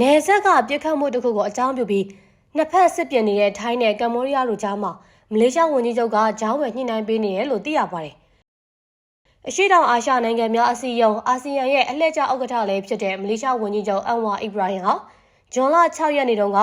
နယ်စပ်ကပြစ်ခတ်မှုတစ်ခုကိုအကြောင်းပြုပြီးနှစ်ဖက်စစ်ပြင်နေတဲ့ထိုင်းနဲ့ကမ္ဘောဒီးယားတို့ကြားမှာမလေးရှားဝန်ကြီးချုပ်ကကြားဝင်ညှိနှိုင်းပေးနေတယ်လို့သိရပါတယ်။အရှိတောင်အာရှနိုင်ငံများအစည်းအရုံးအာဆီယံရဲ့အလှည့်ကျဥက္ကဋ္ဌလည်းဖြစ်တဲ့မလေးရှားဝန်ကြီးချုပ်အန်ဝါအီဘရာဟင်ဟာဇွန်လ6ရက်နေ့တုန်းက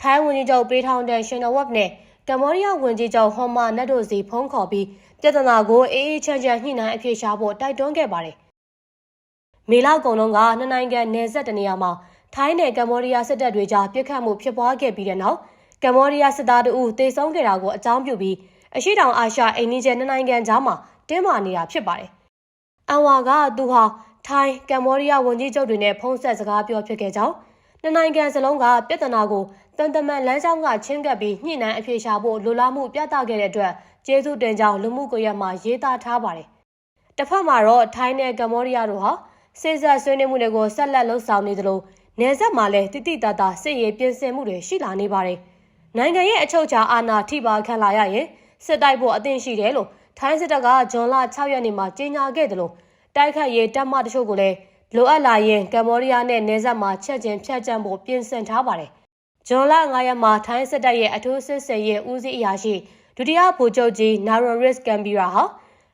ထိုင်းဝန်ကြီးချုပ်ပေးထောင်တဲ့ရှင်နဝက်နဲ့ကမ္ဘောဒီးယားဝန်ကြီးချုပ်ဟွန်မာနတ်တို့စီဖုန်းခေါ်ပြီးပြဿနာကိုအေးအေးချမ်းချမ်းညှိနှိုင်းအဖြေရှာဖို့တိုက်တွန်းခဲ့ပါတယ်။မေလကုန်လုံးကနှစ်နိုင်ငံနယ်စပ်တနေရာမှာ ထိုင်းနဲ့ကမ္ဘောဒီးယားစစ်တပ်တွေကြားပြစ်ခတ်မှုဖြစ်ပွားခဲ့ပြီးတဲ့နောက်ကမ္ဘောဒီးယားစစ်သားတို့တေဆုံးခဲ့တာကိုအကြောင်းပြုပြီးအရှိတောင်အာရှအိန္ဒိယနှစ်နိုင်ငံကြားမှာတင်းမာနေတာဖြစ်ပါတယ်။အန်ဝါကသူဟာထိုင်းကမ္ဘောဒီးယားဝန်ကြီးချုပ်တွေနဲ့ဖုန်းဆက်စကားပြောဖြစ်ခဲ့ကြောင်းနှစ်နိုင်ငံစလုံးကပြဿနာကိုတန်တမန်လမ်းကြောင်းကချင်းကပ်ပြီးညှိနှိုင်းအဖြေရှာဖို့လိုလားမှုပြသခဲ့တဲ့အတွက်ကျေးဇူးတင်ကြောင်းလူမှုကွန်ရက်မှာရေးသားထားပါတယ်။တစ်ဖက်မှာတော့ထိုင်းနဲ့ကမ္ဘောဒီးယားတို့ဟာစေဆက်ဆွေးနွေးမှုတွေကိုဆက်လက်လှုပ်ဆောင်နေသလို နယ်စပ်မှာလည်းတိတိတသားစစ်ရေးပြင်ဆင်မှုတွေရှိလာနေပါတယ်။နိုင်ငံရဲ့အချုပ်အခြာအာဏာထိပါခံလာရရင်စစ်တိုက်ဖို့အသင့်ရှိတယ်လို့ထိုင်းစစ်တပ်ကဇွန်လ6ရက်နေ့မှာကြေညာခဲ့တယ်လို့တိုက်ခတ်ရေးတပ်မတချို့ကိုလည်းလိုအပ်လာရင်ကမ္ဘောဒီးယားနဲ့နယ်စပ်မှာချက်ချင်းဖြတ်ကျန်းဖို့ပြင်ဆင်ထားပါတယ်။ဇွန်လ9ရက်မှာထိုင်းစစ်တပ်ရဲ့အထူးစစ်စေရေးဦးစီးအရာရှိဒုတိယဗိုလ်ချုပ်ကြီးနာရိုရစ်ကမ်ဘီရာဟာ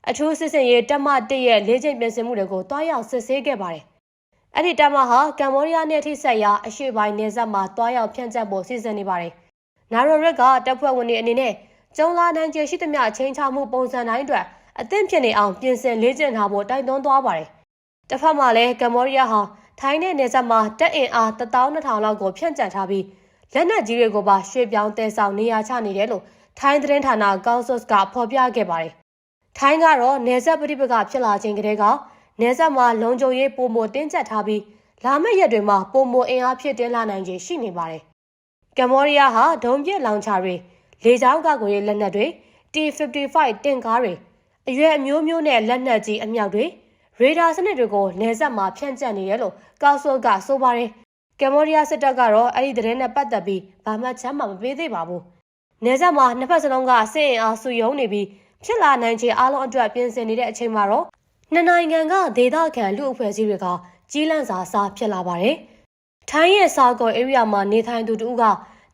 အထူးစစ်စင်ရေးတပ်မ1ရဲ့လေးချိန်ပြင်ဆင်မှုတွေကိုတွားရောက်စစ်ဆေးခဲ့ပါတယ်။ အဲ့ဒီတပ်မဟာကမ္ဘောဒီးယားနဲ့ထိဆက်ရာအရှေ့ပိုင်းနယ်စပ်မှာတွားရောက်ဖြန့်ကျက်ဖို့စီစဉ်နေပါတယ်။နာရိုရစ်ကတပ်ဖွဲ့ဝင်တွေအနေနဲ့ကျုံလာနိုင်ခြေရှိသမျှချင်းချမှုပုံစံတိုင်းအတွက်အသင့်ဖြစ်နေအောင်ပြင်ဆင်လေ့ကျင့်ထားဖို့တိုက်တွန်းသွားပါတယ်။တစ်ဖက်မှာလည်းကမ္ဘောဒီးယားဟာထိုင်းနဲ့နယ်စပ်မှာတပ်အင်အား12000လောက်ကိုဖြန့်ကျက်ထားပြီးလက်နက်ကြီးတွေကိုပါရွှေ့ပြောင်းတည်ဆောင်နေရာချနေတယ်လို့ထိုင်းသတင်းဌာနကောက်ဆော့စ်ကဖော်ပြခဲ့ပါတယ်။ထိုင်းကတော့နယ်စပ်ပဋိပက္ခဖြစ်လာခြင်းကတည်းက နယ်စပ်မှာလုံခြုံရေးပုံမတင်းကျပ်ထားပြီးလာမယ့်ရက်တွေမှာပုံမအင်အားဖြစ်တင်းလာနိုင်ခြေရှိနေပါတယ်။ကမ္ဘောဒီးယားဟာဒုံပြစ်လောင်ချတွေလေကြောင်းကာကွယ်ရေးလက်နက်တွေ T55 တင့်ကားတွေအရွယ်အမျိုးမျိုးနဲ့လက်နက်ကြီးအမြောက်တွေရေဒါစနစ်တွေကိုနယ်စပ်မှာဖြန့်ကျက်နေတယ်လို့ကောက်ဆော့ကဆိုပါတယ်။ကမ္ဘောဒီးယားစစ်တပ်ကတော့အဲ့ဒီသတင်းနဲ့ပတ်သက်ပြီးဘာမှချမ်းမှမပေးသေးပါဘူး။နယ်စပ်မှာနှစ်ဖက်စလုံးကစစ်အင်အားစုယုံနေပြီးဖြစ်လာနိုင်ခြေအလုံးအတွက်ပြင်ဆင်နေတဲ့အချိန်မှာတော့ နှစ်နိုင်ငံကဒေသခံလူအဖွဲ့အစည်းတွေကကြီးလန့်စာစားဖြစ်လာပါတယ်။ထိုင်းရဲ့စာကော area မှာနေထိုင်သူတို့က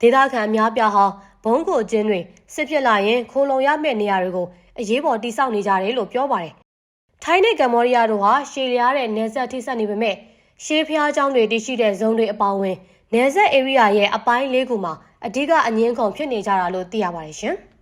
ဒေသခံအများပြားဟာဘုံကိုကျင်းတွေစစ်ဖြစ်လာရင်ခိုလုံရမယ့်နေရာတွေကိုအရေးပေါ်တိစောက်နေကြတယ်လို့ပြောပါတယ်။ထိုင်းနဲ့ကမ္ဘောဒီးယားတို့ဟာရှေလျားတဲ့နယ်စပ်ထိစပ်နေပေမဲ့ရှေးဖျားကျောင်းတွေတရှိတဲ့ဇုံတွေအပေါင်းဝင်နယ်စပ် area ရဲ့အပိုင်းလေးခုမှာအဓိကအငင်းခုံဖြစ်နေကြတာလို့သိရပါတယ်ရှင်။